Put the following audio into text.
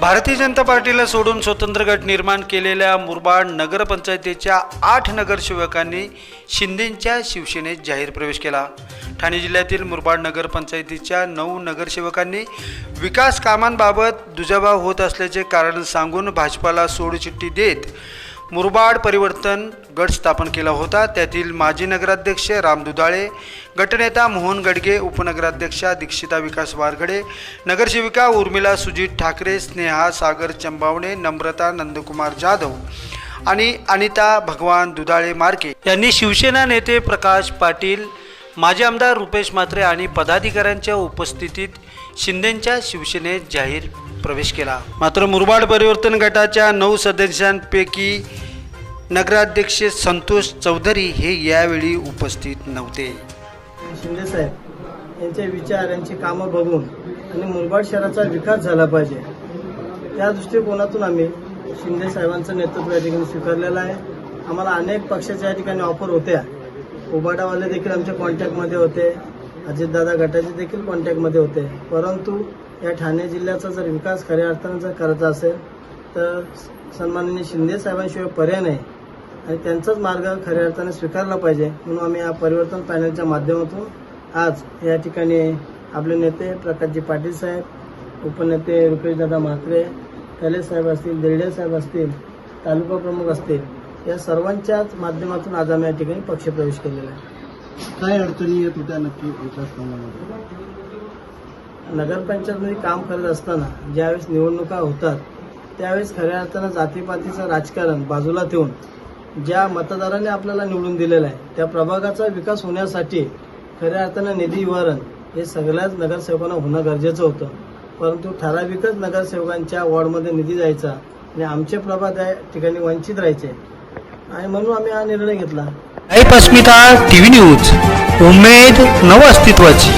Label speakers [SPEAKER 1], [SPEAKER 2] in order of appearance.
[SPEAKER 1] भारतीय जनता पार्टीला सोडून स्वतंत्र गट निर्माण केलेल्या मुरबाड नगरपंचायतीच्या आठ नगरसेवकांनी शिंदेंच्या शिवसेनेत जाहीर प्रवेश केला. ठाणे जिल्ह्यातील मुरबाड नगरपंचायतीच्या नऊ नगरसेवकांनी विकास कामांबाबत दुजाभाव होत असल्याचे कारण सांगून भाजपाला सोडचिठ्ठी देत मुरबाड परिवर्तन गट स्थापन केला होता. त्यातील माजी नगराध्यक्ष राम दुधाळे गटनेता मोहन गडगे उपनगराध्यक्षा दीक्षिता विकास वारगडे नगरसेविका उर्मिला सुजित ठाकरे स्नेहा सागर चंबावणे नम्रता नंदकुमार जाधव आणि अनिता भगवान दुधाळे मार्के. यांनी शिवसेना नेते प्रकाश पाटील माजी आमदार रुपेश म्हात्रे आणि पदाधिकाऱ्यांच्या उपस्थितीत शिंदेंच्या शिवसेनेत जाहीर प्रवेश केला. मात्र मुरबाड परिवर्तन गटाच्या नऊ सदस्यांपैकी नगराध्यक्ष संतोष चौधरी हे यावेळी उपस्थित नव्हते.
[SPEAKER 2] शिंदे साहेब यांचे विचार यांची कामं बघून आणि मुरबाड शहराचा विकास झाला पाहिजे. त्या दृष्टिकोनातून आम्ही शिंदे साहेबांचं नेतृत्व या ठिकाणी स्वीकारलेलं आहे. आम्हाला अनेक पक्षाच्या या ठिकाणी ऑफर होत्या. उबाडावाले देखील आमच्या कॉन्टॅक्टमध्ये होते. अजितदादा गटाचे देखील कॉन्टॅक्टमध्ये होते. परंतु या ठाणे जिल्ह्याचा जर विकास खऱ्या अर्थानं जर करायचा असेल तर सन्माननीय शिंदे साहेबांशिवाय पर्याय नाही. आणि त्यांचाच मार्ग खऱ्या अर्थाने स्वीकारला पाहिजे. म्हणून आम्ही या परिवर्तन पॅनलच्या माध्यमातून आज या ठिकाणी आपले नेते प्रकाशजी पाटील साहेब उपनेते रुपेशदादा म्हात्रे कले साहेब असतील देरडे साहेब असतील तालुका प्रमुख असतील या सर्वांच्याच माध्यमातून आज आम्ही या ठिकाणी पक्षप्रवेश केलेला आहे.
[SPEAKER 3] काय अडचणी येत होत्या नक्की विकास कामामध्ये.
[SPEAKER 2] नगरपंचायतमध्ये काम करत असताना ज्यावेळेस निवडणुका होतात त्यावेळेस खऱ्या अर्थानं जातीपातीचं राजकारण बाजूला ठेवून ज्या मतदाराने आपल्याला निवडून दिलेलं आहे त्या प्रभागाचा विकास होण्यासाठी खऱ्या अर्थानं निधी विवरण हे सगळ्याच नगरसेवकांना होणं गरजेचं होतं. परंतु ठराविकच नगरसेवकांच्या वॉर्डमध्ये निधी जायचा आणि आमचे प्रभाग त्या ठिकाणी वंचित राहायचे. आणि म्हणून आम्ही हा निर्णय घेतला.
[SPEAKER 1] Asmita TV news. उमेद नव अस्तित्वाची